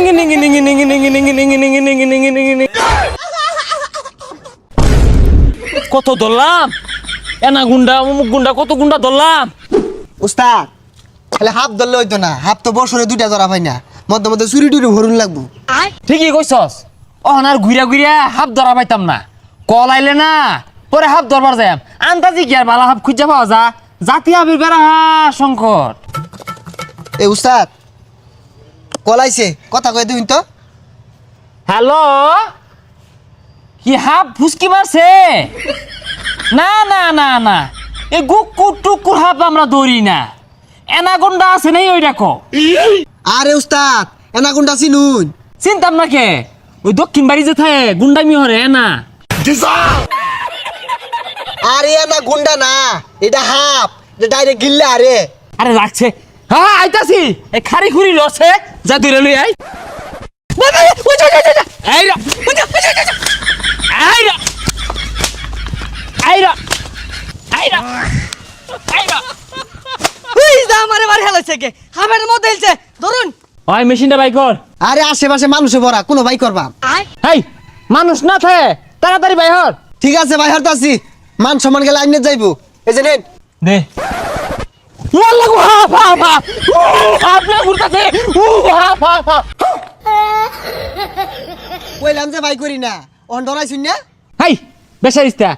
নিঙ্গি নিঙ্গি নিঙ্গি নিঙ্গি নিঙ্গি নিঙ্গি নিঙ্গি নিঙ্গি নিঙ্গি নিঙ্গি নিঙ্গি নিঙ্গি কত দলাম এনা গুন্ডা অমুক গুন্ডা কত গুন্ডা দলাম উস্তাদ তাহলে হাফ দলে হইতো না হাফ তো বছরে দুইটা জরা হয় না মধ্যে মধ্যে চুরি টুরি ভরুন লাগবো ঠিকই কইছস অহনার ঘুরিয়া ঘুরিয়া হাফ ধরা পাইতাম না কল আইলে না পরে হাফ ধরবার যাইম আন্তাজি কি আর বালা হাফ খুঁজে পাওয়া যা জাতি হাফের বেড়া হা শঙ্কর এ উস্তাদ কলাইছে কথা কয়ে দিন তো। হ্যালো? কি হাফ ফুসকি মারছে? না না না না। এ গুকুর টুকুর হাফ আমরা দৌড়ি না। এনাগন্ডা আছে নাই ওই দেখো। আরে উস্তাদ এনা কোনটা চিনুন। চিন্তাম না কে? ওই দক্ষিণ বাড়ি যে থাকে গুন্ডামি হরে না। আরে এনা গুন্ডা না এটা হাফ এটা ডাইরেক্ট গিল্লে আরে আরে রাখছে। হ্যাঁ আইতাছি। এই খারি খুরি লছে যা তুই লই আই মানুষ না তাড়াতাড়ি বাই ঠিক আছে বাই তো তাছি মান সমান গেলে আইনে যাইবো। এই যে নেন। দে। ঘুরতাছে। হাফ হাফ হাফ কইলাম যে ভাই করি না। অন না। হাই বেসারিস্তা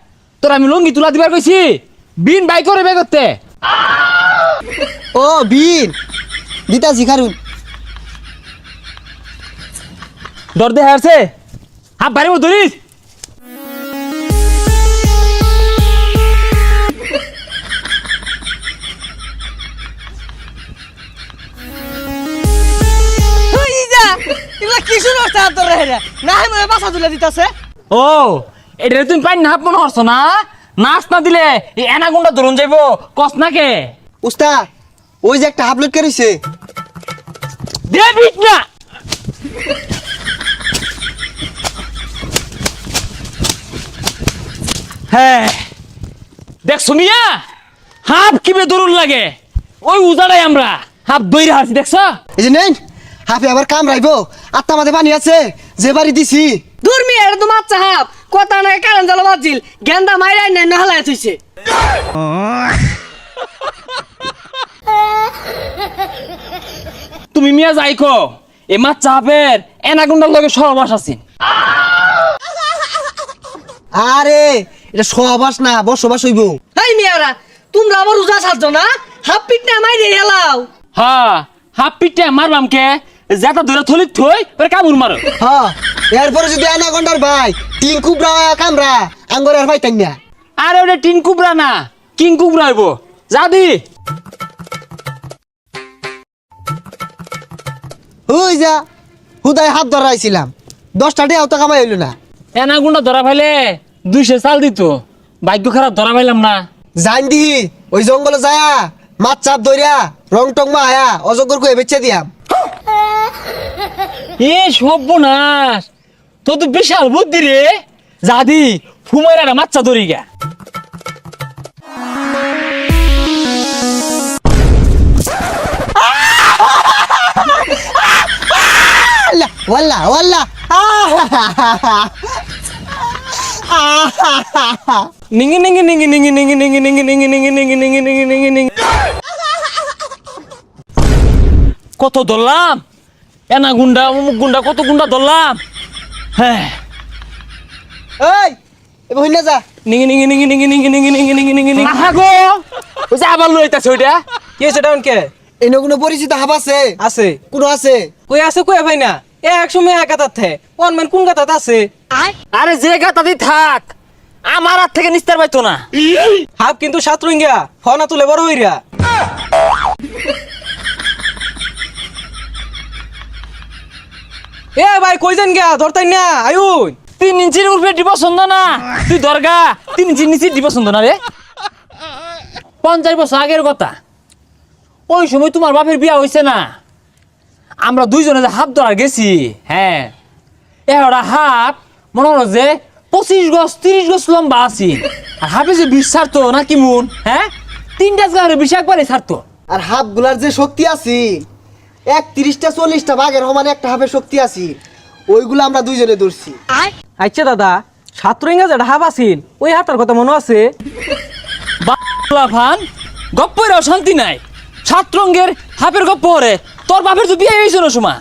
তোর আমি লঙ্গি তুলা দিবার কইছি। বিন বাই করে বে করতে। ও বিন। দিতাছি খারুন। দর দে হারছে হাফ বাড়ি ধরিস। হেরে না মনে বাসা তুলে দিতাছে। ও এটা তুমি পাই হাফ মনে হরছ না? নাচ না দিলে এই এনাগুন্ডা ধরুন যাইবো কস না কে? উস্তাদ ওই যে একটা হাফলেট করেছে দে বিট না! হ্যাঁ দেখ শুনিয়া হাফ কিবে দরুন লাগে? ওই উজাড়াই আমরা হাফ দইরা দেখছ এই যে নেন হাফে আবার কাম রাইবো আত্মা মাঝে পানি আছে। যে বাড়ি দিছি। দূর মি এর তো মাচ্চা হাপ কথা না কারণ জল বাজিল গেন্দা মাইরাই নাই না হেলাই থইছে। তুমি মিয়া যাইকো এ মাছ চাপের এনাগুন্ডার লগে সহবাস আছেন আরে এটা সহবাস না বসবাস হইব। হেই মিয়ারা তোমরা আবার রোজা সাজছো না? হাফ পিট না মাইরে হেলাও। হ্যাঁ হাফ পিটে মারবাম কে? যেটা ধরে থলিত থই পরে কামুর মারো। হ্যাঁ এরপরে যদি আনা ঘণ্টার ভাই তিন কুবরা কামরা আঙ্গর আর ভাই তাই না আরে ওটা টিন কুবরা না কিং কুবরা হইব। যাদি ওই যা হুদায় হাত ধরাইছিলাম। দশটা টাকাও তো কামাই হইল না। এনাগুন্ডা ধরা পাইলে দুইশো চাল দিত। ভাগ্য খারাপ ধরা পাইলাম না। জান দিহি ওই জঙ্গলে যায়া মাছ চাপ ধরিয়া রং টং মা আয়া অজগর কয়ে বেচে দিয়াম। এ সর্বনাশ। তো তো বিশাল বুদ্ধি রে। যাদি ফুমাইরা মাচ্চা ধরি গা। আল্লাহ, ওয়াল্লা ওয়াল্লা নিঙ্গি নিঙ্গি নিঙ্গি নিঙ্গি নিঙ্গি নিঙ্গি নিঙ্গি নিঙ্গি নিঙ্গি নিঙ্গি নিঙ্গি নিঙ্গি নিঙ্গি নিঙ্গি কত ধরলাম? এনা গুন্ডা অমুক গুন্ডা কত গুন্ডা ধরলাম? হ্যাঁ। এই এবার হইনা যা। নিঙ্গি নিঙ্গি নিঙ্গি নিঙ্গি নিঙ্গি নিঙ্গি নিঙ্গি নিঙ্গি নিঙ্গি নিঙ্গি না গো। ওই যে আবার লইতাছে ওইটা। কি হয়েছে ডাউন কে? এনে কোনো পরিচিত হাব আছে? আছে। কোনো আছে? কই আছে কই ভাই না এ এক সময় এক থে। ওয়ান ম্যান কোন গাতাত আছে? আরে যে গাতাদি থাক আমার হাত থেকে নিস্তার পাইতো না। হাফ কিন্তু সাত রুঙ্গিয়া ফনা তুলে বড় হইরা। এ ভাই, কই যান গিয়া? ধরতাই না। তিন ইঞ্চির উপরে দিব না। তুই দরগা, তিন ইঞ্চির নিচে দিব না রে। পঞ্চাশ বছর আগের কথা। ওই সময় তোমার বাপের বিয়া হয়েছে না। আমরা দুইজনে যে হাফ ধরা গেছি হ্যাঁ। এরা হাফ মনে হলো যে পঁচিশ গছ তিরিশ গছ লম্বা আছি। আর হাফে যে বিষ ছাড়তো না কি মুন হ্যাঁ? তিনটা গাড়ি বিষ একবারে ছাড়তো। আর হাফগুলার যে শক্তি আছে এক তিরিশটা চল্লিশটা বাঘের সমান একটা হাফের শক্তি আছি। ওইগুলো আমরা দুইজনে ধরছি। আচ্ছা দাদা ছাত্র ইংরেজ হাফ আছিল ওই হাফটার কথা মনে আছে? বাংলা ফান গপ্পের শান্তি নাই। ছাত্রঙ্গের রঙ্গের হাফের গপ্প হরে তোর বাপের তো বিয়ে হয়েছিল সময়